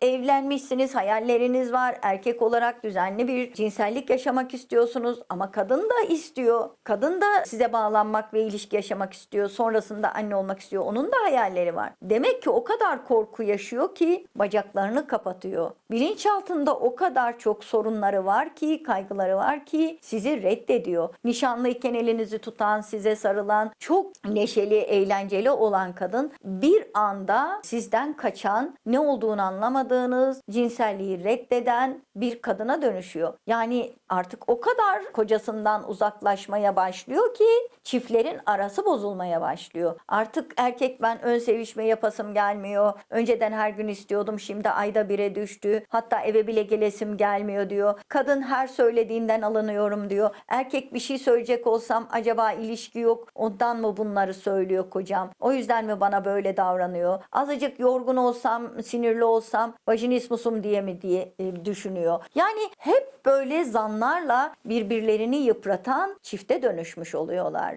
Evlenmişsiniz, hayalleriniz var. Erkek olarak düzenli bir cinsellik yaşamak istiyorsunuz ama kadın da istiyor. Kadın da size bağlanmak ve ilişki yaşamak istiyor. Sonrasında anne olmak istiyor. Onun da hayalleri var. Demek ki o kadar korku yaşıyor ki bacaklarını kapatıyor. Bilinçaltında o kadar çok sorunları var ki, kaygıları var ki sizi reddediyor. Nişanlıyken elinizi tutan, size sarılan, çok neşeli, eğlenceli olan kadın bir anda sizden kaçan, ne olduğunu anlamadığınız, cinselliği reddeden bir kadına dönüşüyor. Yani artık o kadar kocasından uzaklaşmaya başlıyor ki çiftlerin arası bozulmaya başlıyor. Artık erkek ben ön sevişme yapasım gelmiyor. Önceden her gün istiyordum şimdi ayda bire düştü. Hatta eve bile gelesim gelmiyor diyor. Kadın her söylediğinden alınıyorum diyor. Erkek bir şey söyleyecek olsam acaba ilişki yok ondan mı bunları söylüyor kocam? O yüzden mi bana böyle davranıyor? Azıcık yorgun olsam, sinirli olsam vajinismusum diye mi diye e, düşünüyor. Yani hep böyle zanlarla birbirlerini yıpratan çifte dönüşmüş oluyorlar.